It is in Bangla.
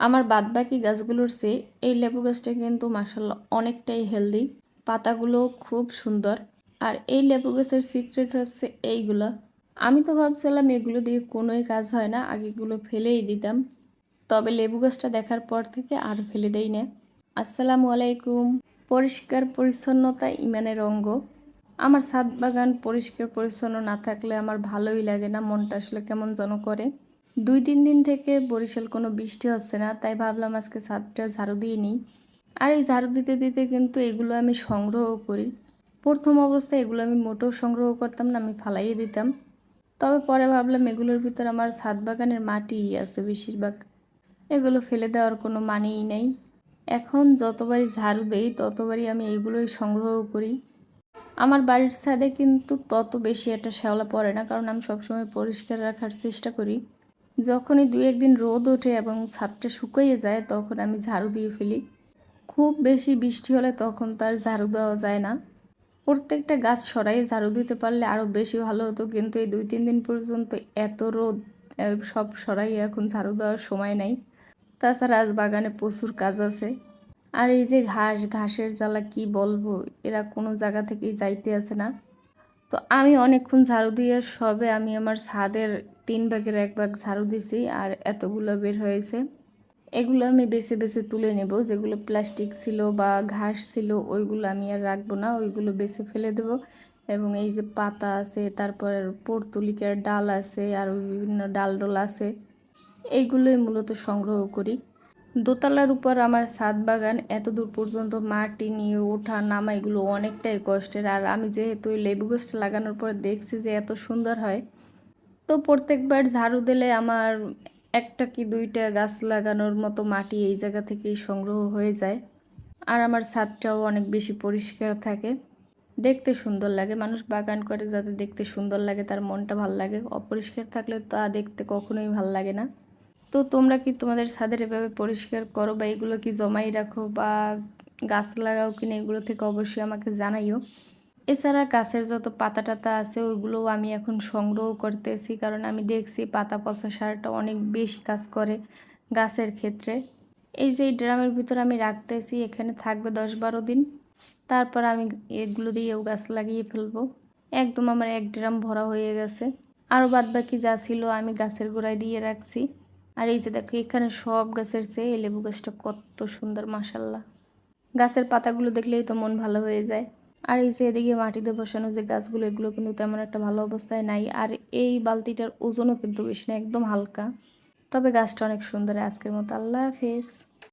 আমার বাদবাকি গাছগুলোর চেয়ে এই লেবু গাছটা কিন্তু মাসাল্লাহ অনেকটাই হেলদি পাতাগুলো খুব সুন্দর। আর এই লেবু গাছের সিক্রেট হচ্ছে এইগুলো। আমি তো ভাবছিলাম এগুলো দিয়ে কোনোই কাজ হয় না, আগেগুলো ফেলেই দিতাম। তবে লেবু গাছটা দেখার পর থেকে আর ফেলে দেই না। আসসালামু আলাইকুম। পরিষ্কার পরিচ্ছন্নতা ইমানের অঙ্গ। আমার ছাদ বাগান পরিষ্কার পরিচ্ছন্ন না থাকলে আমার ভালোই লাগে না, মনটা আসলে কেমন যেন করে। দুই, তিন দিন থেকে বরিশাল কোনো বৃষ্টি হচ্ছে না, তাই ভাবলাম আজকে ছাদটা ঝাড়ু দিয়ে নিই। আর এই ঝাড়ু দিতে দিতে কিন্তু এগুলো আমি সংগ্রহ করি। প্রথম অবস্থায় এগুলো আমি মোটেও সংগ্রহ করতাম না, আমি ফালাইয়ে দিতাম। তবে পরে ভাবলাম এগুলোর ভিতর আমার ছাদ বাগানের মাটিই আছে বেশিরভাগ। এগুলো ফেলে দেওয়ার কোনো মানেই নেই। এখন যতবারই ঝাড়ু দেই, ততবারই আমি এগুলোই সংগ্রহ করি। আমার বাড়ির ছাদে কিন্তু তত বেশি একটা শ্যাওলা পড়ে না, কারণ আমি সবসময় পরিষ্কার রাখার চেষ্টা করি। যখনই দু একদিন রোদ ওঠে এবং ছাদটা শুকিয়ে যায়, তখন আমি ঝাড়ু দিয়ে ফেলি। খুব বেশি বৃষ্টি হলে তখন তার ঝাড়ু দেওয়া যায় না। প্রত্যেকটা গাছ সরাই ঝাড়ু দিতে পারলে আরও বেশি ভালো হতো, কিন্তু এই দুই তিন দিন পর্যন্ত এত রোদ সব সরাই এখন ঝাড়ু দেওয়ার সময় নাই। তাছাড়া আজ বাগানে প্রচুর কাজ আছে। আর এই যে ঘাস, ঘাসের জ্বালা কি বলব, এরা কোনো জায়গা থেকেই যাইতে আসে না। তো আমি অনেকক্ষণ ঝাড়ু দিয়ে সবে আমি আমার ছাদের তিন ভাগের এক ভাগ ঝাড়ু দিছি আর এতগুলো বের হয়েছে। এগুলো আমি বেছে বেছে তুলে নেব। যেগুলো প্লাস্টিক ছিল বা ঘাস ছিল, ওইগুলো আমি আর রাখব না। ওইগুলো বেছে ফেলে দেব। এবং এই যে পাতা আছে, তারপর পর্তুলিকার ডাল আছে আর বিভিন্ন ডাল ডোল আছে, এইগুলোই মূলত সংগ্রহ করি। দোতলার উপর আমার ছাদ বাগান এত দূর পর্যন্ত মাটি নিয়ে ওঠা, নামা এগুলো অনেকটাই কষ্টের। আর আমি যেহেতু ওই লেবু গাছটা লাগানোর পর দেখছি যে এত সুন্দর হয়, তো প্রত্যেকবার ঝাড়ু দিলে আমার একটা কি দুইটা গাছ লাগানোর মতো মাটি এই জায়গা থেকেই সংগ্রহ হয়ে যায়। আর আমার ছাদটাও অনেক বেশি পরিষ্কার থাকে। দেখতে সুন্দর লাগে, মানুষ বাগান করে যাতে দেখতে সুন্দর লাগে, তার মনটা ভালো লাগে। অপরিষ্কার থাকলে তা দেখতে কখনোই ভালো লাগে না। তো তোমরা কি তোমাদের ছাদের এভাবে পরিষ্কার করো বা এগুলো কি জমাই রাখো বা গাছ লাগাও কিনা এগুলো থেকে অবশ্যই আমাকে জানাইও। এছাড়া গাছের যত পাতা টাতা আছে, ওইগুলোও আমি এখন সংগ্রহ করতেছি কারণ আমি দেখছি পাতা পচা সারটা অনেক বেশি কাজ করে গাছের ক্ষেত্রে। এই যে এই ড্রামের ভিতর আমি রাখতেছি, এখানে থাকবে দশ বারো দিন। তারপর আমি এগুলো দিয়েও গাছ লাগিয়ে ফেলব। একদম আমার এক ড্রাম ভরা হয়ে গেছে। আরও বাদ বাকি যা ছিল আমি গাছের গোড়ায় দিয়ে রাখছি। আর এই যে দেখো, এখানে সব গাছের চেয়ে লেবু গাছটা কত সুন্দর মাসাল্লাহ গাছের পাতাগুলো দেখলেই তো মন ভালো হয়ে যায়। আর এই যে এদিকে মাটিতে বসানো যে গাছগুলো, এগুলো কিন্তু তেমন একটা ভালো অবস্থায় নাই। আর এই বালতিটার ওজনও কিন্তু বেশি না, একদম হালকা। তবে গাছটা অনেক সুন্দর, আজকের মতো আল্লাহ হাফেজ।